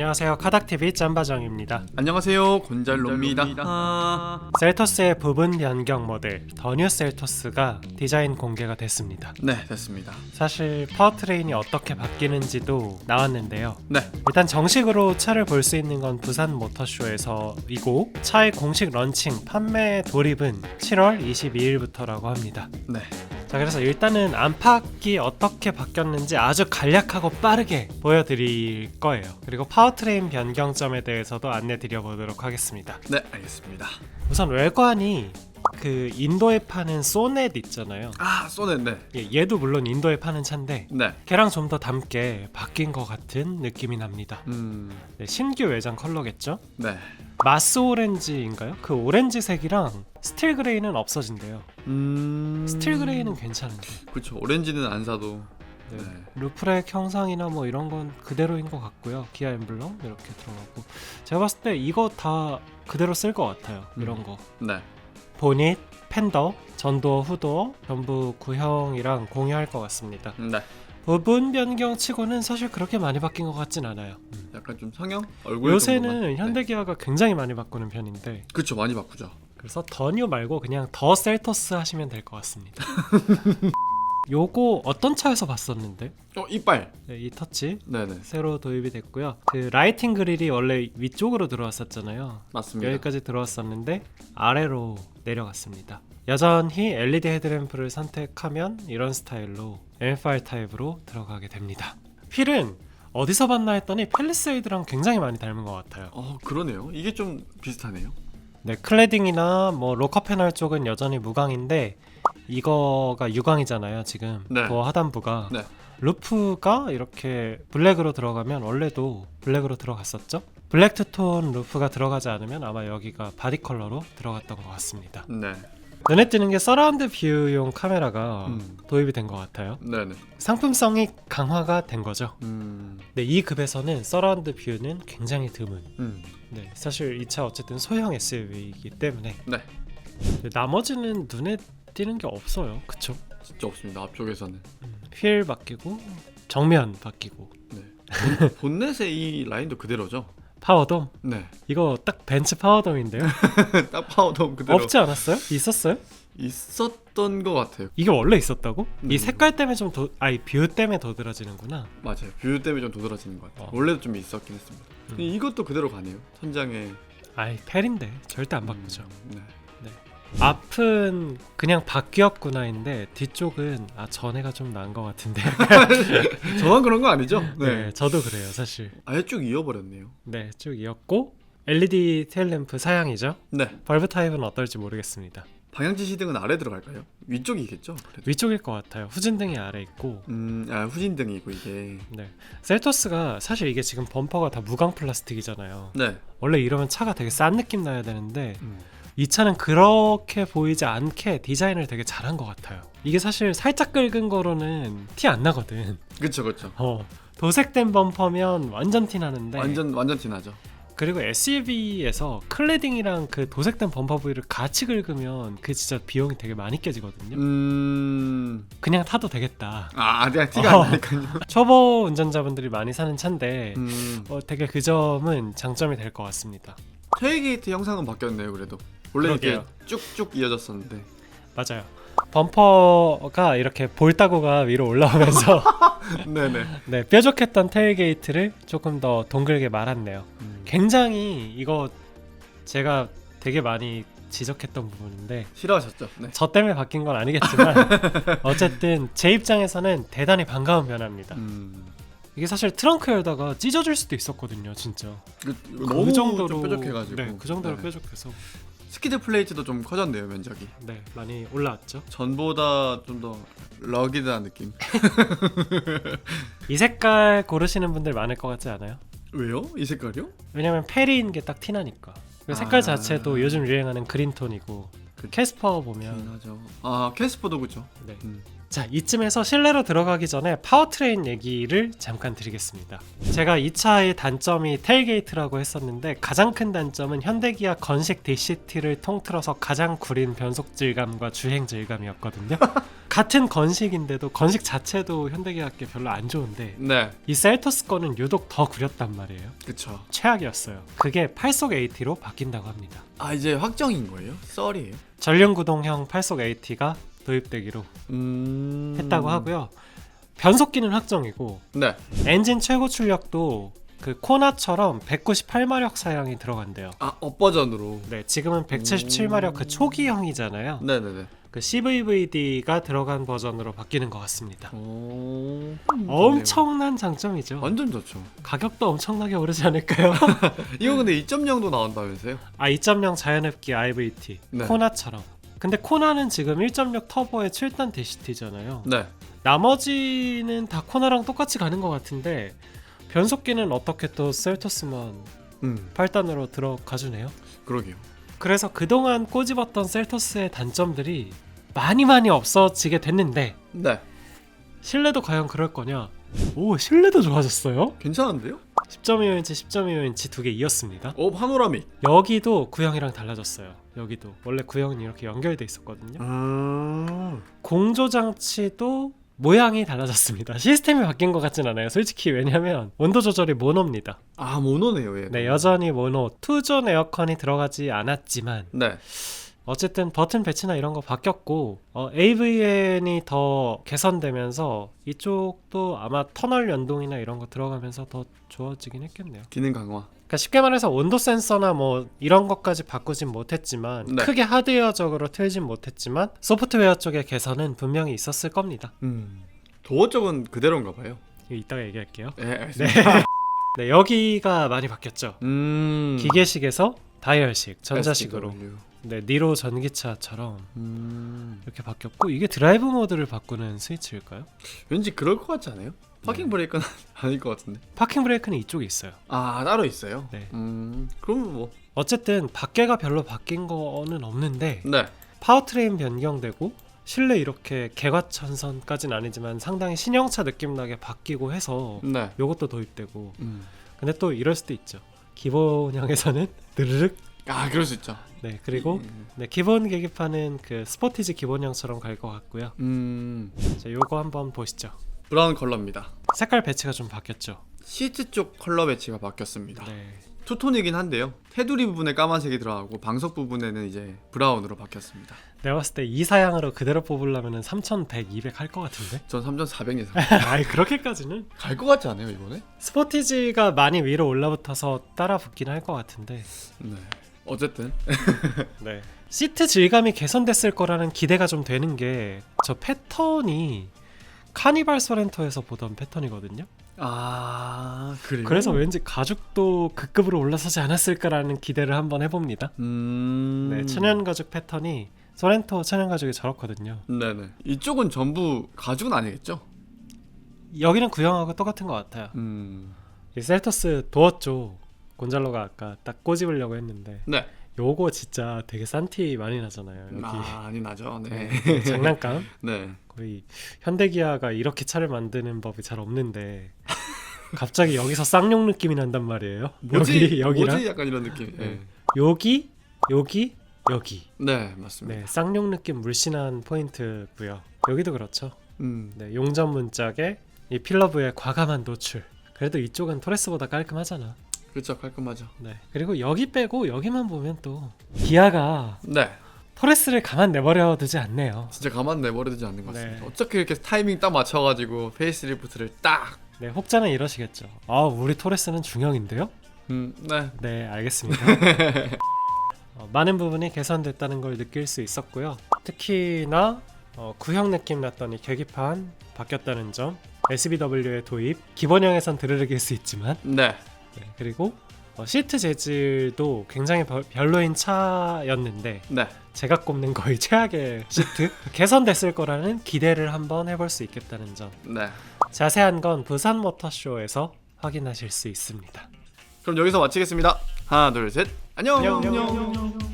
안녕하세요. 카닥TV 짬바정입니다. 안녕하세요 곤잘로입니다 아... 셀토스의 부분 변경 모델 더뉴 셀토스가 디자인 공개가 됐습니다. 네 됐습니다 사실 파워트레인이 어떻게 바뀌는지도 나왔는데요. 네 일단 정식으로 차를 볼 수 있는 건 부산 모터쇼에서이고 차의 공식 런칭 판매 돌입은 7월 22일부터라고 합니다. 네. 자 그래서 일단은 안팎이 어떻게 바뀌었는지 아주 간략하고 빠르게 보여드릴 거예요. 그리고 파워트레인 변경점에 대해서도 안내 드려보도록 하겠습니다. 네 알겠습니다 우선 외관이 그 인도에 파는 소넷 있잖아요. 아 쏘네 예, 얘도 물론 인도에 파는 차인데 네 걔랑 좀 더 닮게 바뀐 것 같은 느낌이 납니다. 음... 네, 신규 외장 컬러겠죠? 네 마스 오렌지인가요? 그 오렌지색이랑 스틸 그레이는 없어진대요. 음... 스틸 그레이는 괜찮은데. 그쵸 오렌지는 안 사도 네. 네. 루프렉 형상이나 뭐 이런 건 그대로인 것 같고요. 기아 엠블럼 이렇게 들어가고 제가 봤을 때 이거 다 그대로 쓸 것 같아요. 이런 거 네 보닛, 팬더, 전도어, 후도어 전부 구형이랑 공유할 것 같습니다. 네. 부분 변경 치고는 사실 그렇게 많이 바뀐 것 같진 않아요. 약간 좀 성형? 얼굴 요새는? 네. 현대기아가 굉장히 많이 바꾸는 편인데 그쵸 많이 바꾸죠 그래서 더 뉴 말고 그냥 더 셀토스 하시면 될 것 같습니다. 요거 어떤 차에서 봤었는데? 어 이빨 네, 이 터치 네네 새로 도입이 됐고요. 그 라이팅 그릴이 원래 위쪽으로 들어왔었잖아요. 맞습니다 여기까지 들어왔었는데 아래로 내려갔습니다. 여전히 LED 헤드램프를 선택하면 이런 스타일로 M5 타입으로 들어가게 됩니다. 휠은 어디서 봤나 했더니 팰리세이드랑 굉장히 많이 닮은 것 같아요. 어 그러네요 이게 좀 비슷하네요 네, 클래딩이나 뭐 로커 패널 쪽은 여전히 무광인데 이거가 유광이잖아요. 지금 네. 도어 하단부가 네. 루프가 이렇게 블랙으로 들어가면 원래도 블랙으로 들어갔었죠. 블랙 투톤 루프가 들어가지 않으면 아마 여기가 바디 컬러로 들어갔던 것 같습니다. 네 눈에 띄는 게 서라운드 뷰용 카메라가 음. 도입이 된 것 같아요. 네네 상품성이 강화가 된 거죠. 음... 네, 이 급에서는 서라운드 뷰는 굉장히 드문. 음... 네, 사실 이 차 어쨌든 소형 SUV이기 때문에 네 네, 나머지는 눈에 띄는 게 없어요. 그쵸? 진짜 없습니다 앞쪽에서는 음, 휠 바뀌고 정면 바뀌고 네 본, 본넷의 이 라인도 그대로죠 파워돔 네 이거 딱 벤츠 파워돔인데요. 딱 파워돔 그대로 없지 않았어요? 있었어요? 있었던 것 같아요. 이게 원래 있었다고? 음. 이 색깔 때문에 좀 더, 아니 뷰 때문에 도드라지는구나. 맞아요. 뷰 때문에 좀 도드라지는 것 같아요. 어. 원래도 좀 있었긴 했습니다. 음. 이것도 그대로 가네요. 천장에 아이 펠인데 절대 안 바꾸죠. 음, 네. 앞은 그냥 바뀌었구나인데 뒤쪽은 아 전에가 좀 나은 것 같은데. 저만 그런 거 아니죠? 네. 네. 저도 그래요 사실. 아예 쭉 이어버렸네요. 네, 쭉 이었고 LED 테일램프 사양이죠. 네. 벌브 타입은 어떨지 모르겠습니다. 방향 지 시등은 아래 들어갈까요? 위쪽이겠죠? 그래도. 위쪽일 것 같아요. 후진등이 아래 있고. 음, 아 후진등이고 이게. 네. 셀토스가 사실 이게 지금 범퍼가 다 무광 플라스틱이잖아요. 네. 원래 이러면 차가 되게 싼 느낌 나야 되는데 음. 이 차는 그렇게 보이지 않게 디자인을 되게 잘한 것 같아요. 이게 사실 살짝 긁은 거로는 티 안 나거든. 그쵸 그쵸. 어. 도색된 범퍼면 완전 티 나는데 완전 완전 티 나죠. 그리고 SUV에서 클래딩이랑 그 도색된 범퍼 부위를 같이 긁으면 그 진짜 비용이 되게 많이 깨지거든요. 음. 그냥 타도 되겠다. 아, 그냥 티가 어. 안 나니까요. 초보 운전자분들이 많이 사는 차인데 음. 어, 되게 그 점은 장점이 될 것 같습니다. 테일게이트 형상은 바뀌었네요. 그래도 원래 그러게요. 이렇게 쭉쭉 이어졌었는데. 맞아요. 범퍼가 이렇게 볼따구가 위로 올라오면서 네네. 네, 뾰족했던 테일게이트를 조금 더 동글게 말았네요. 음. 굉장히 이거 제가 되게 많이 지적했던 부분인데 싫어하셨죠? 네. 저 때문에 바뀐 건 아니겠지만 어쨌든 제 입장에서는 대단히 반가운 변화입니다. 음. 이게 사실 트렁크 열다가 찢어질 수도 있었거든요, 진짜. 그, 그 너무 정도로 좀 뾰족해가지고. 네, 그 정도로 네. 뾰족해서 스키드 플레이트도 좀 커졌네요 면적이. 네, 많이 올라왔죠. 전보다 좀더 러기드한 느낌. 이 색깔 고르시는 분들 많을 것 같지 않아요? 왜요? 이 색깔이요? 왜냐면 페리인 게 딱 티나니까. 그리고 색깔 아. 자체도 요즘 유행하는 그린톤이고 그- 캐스퍼 긴 보면 하죠. 아 캐스퍼도 그죠. 네. 음. 자, 이쯤에서 실내로 들어가기 전에 파워트레인 얘기를 잠깐 드리겠습니다. 제가 이 차의 단점이 텔게이트라고 했었는데 가장 큰 단점은 현대기아 건식 DCT를 통틀어서 가장 구린 변속 질감과 주행 질감이었거든요. 같은 건식인데도 건식 자체도 현대기아께 별로 안 좋은데 네, 이 셀토스 거는 유독 더 구렸단 말이에요. 그쵸. 최악이었어요. 그게 8속 AT로 바뀐다고 합니다. 아 이제 확정인 거예요? 썰이에요? 전륜구동형 8속 AT가 도입되기로 음... 했다고 하고요. 변속기는 확정이고 네. 엔진 최고 출력도 그 코나처럼 198마력 사양이 들어간대요. 아 업 버전으로. 네, 지금은 177마력 그 초기형이잖아요. 네 네 네. 그 CVVD가 들어간 버전으로 바뀌는 것 같습니다. 오... 엄청난 장점이죠. 네. 완전 좋죠. 가격도 엄청나게 오르지 않을까요? 이거 근데 2.0도 나온다면서요? 아 2.0 자연흡기 IVT 네. 코나처럼. 근데 코나는 지금 1.6 터보의 7단 DCT잖아요. 네. 나머지는 다 코나랑 똑같이 가는 것 같은데 변속기는 어떻게 또 셀토스만 음 8단으로 들어가 주네요. 그러게요. 그래서 그동안 꼬집었던 셀토스의 단점들이 많이 많이 없어지게 됐는데 네. 실내도 과연 그럴 거냐? 오 실내도 좋아졌어요. 괜찮은데요? 10.25인치, 10.25인치 두 개 이었습니다. 오 파노라믹. 여기도 구형이랑 달라졌어요. 여기도 원래 구형은 이렇게 연결돼 있었거든요. 음. 공조 장치도 모양이 달라졌습니다. 시스템이 바뀐 것 같진 않아요. 솔직히 왜냐면 온도 조절이 모노입니다. 아 모노네요 얘. 네, 여전히 모노. 투존 에어컨이 들어가지 않았지만 네. 어쨌든 버튼 배치나 이런 거 바뀌었고 어, AVN이 더 개선되면서 이쪽도 아마 터널 연동이나 이런 거 들어가면서 더 좋아지긴 했겠네요. 기능 강화. 그러니까 쉽게 말해서 온도 센서나 뭐 이런 것까지 바꾸진 못했지만 네. 크게 하드웨어적으로 틀진 못했지만 소프트웨어 쪽의 개선은 분명히 있었을 겁니다. 음. 도어 쪽은 그대로인가 봐요. 이따가 얘기할게요. 네. 네. 알겠습니다. 네, 여기가 많이 바뀌었죠. 음. 기계식에서 다이얼식, 전자식으로. SW. 네, 니로 전기차처럼 음. 이렇게 바뀌었고 이게 드라이브 모드를 바꾸는 스위치일까요? 왠지 그럴 것 같지 않아요? 파킹 네. 브레이크는 아닐 것 같은데. 파킹 브레이크는 이쪽에 있어요. 아 따로 있어요. 네. 음. 그러면 뭐. 어쨌든 밖에가 별로 바뀐 거는 없는데 네. 파워트레인 변경되고 실내 이렇게 개과천선까지는 아니지만 상당히 신형차 느낌 나게 바뀌고 해서 네. 요것도 도입되고 음. 근데 또 이럴 수도 있죠. 기본형에서는 드르륵 아 그럴 수 있죠. 네 그리고 음. 네, 기본 계기판은 그 스포티지 기본형처럼 갈 것 같고요. 음. 자, 요거 한번 보시죠. 브라운 컬러입니다. 색깔 배치가 좀 바뀌었죠. 시트 쪽 컬러 배치가 바뀌었습니다. 네. 투톤이긴 한데요. 테두리 부분에 까만색이 들어가고 방석 부분에는 이제 브라운으로 바뀌었습니다. 내가 봤을 때 이 사양으로 그대로 뽑으려면 3,100, 200 할 것 같은데? 전 3,400 예상. 아이 그렇게까지는 갈 것 같지 않아요 이번에? 스포티지가 많이 위로 올라붙어서 따라 붙긴 할 것 같은데 네. 어쨌든 네. 시트 질감이 개선됐을 거라는 기대가 좀 되는 게 저 패턴이 카니발 소렌토에서 보던 패턴이거든요. 아 그래요? 그래서 왠지 가죽도 그 급으로 올라서지 않았을까라는 기대를 한번 해봅니다. 음. 네, 천연 가죽 패턴이 소렌토 천연 가죽이 저렇거든요. 네네. 이쪽은 전부 가죽은 아니겠죠? 여기는 구형하고 똑같은 것 같아요. 음. 이 셀토스 도어 쪽 곤잘로가 아까 딱 꼬집으려고 했는데 네. 요거 진짜 되게 싼 티 많이 나잖아요. 여기 아, 많이 나죠. 네. 네, 장난감. 네. 거의 현대기아가 이렇게 차를 만드는 법이 잘 없는데 갑자기 여기서 쌍용 느낌이 난단 말이에요. 뭐지? 여기 여기랑 뭐지? 약간 이런 느낌. 네. 네. 여기 여기 여기 네, 맞습니다. 네 쌍용 느낌 물씬한 포인트고요. 여기도 그렇죠. 음. 네 용접 문짝에 이 필러브의 과감한 노출. 그래도 이쪽은 토레스보다 깔끔하잖아. 그렇죠. 깔끔하죠. 네 그리고 여기 빼고 여기만 보면 또 기아가 네. 토레스를 가만 내버려 두지 않네요. 진짜 가만 내버려 두지 않는 것 같습니다. 네. 어떻게 이렇게 타이밍 딱 맞춰가지고 페이스리프트를 딱. 네 혹자는 이러시겠죠. 아 우리 토레스는 중형인데요? 음, 네. 네, 알겠습니다. 어, 많은 부분이 개선됐다는 걸 느낄 수 있었고요. 특히나 어, 구형 느낌 이 계기판 바뀌었다는 점, SBW의 도입, 기본형에선 드르륵일 수 있지만, 네. 네, 그리고 어, 시트 재질도 굉장히 별- 별로인 차였는데 네. 제가 꼽는 거의 최악의 시트 개선됐을 거라는 기대를 한번 해볼 수 있겠다는 점. 네. 자세한 건 부산 모터쇼에서 확인하실 수 있습니다. 그럼 여기서 마치겠습니다. 하나, 둘, 셋. 안녕. 안녕.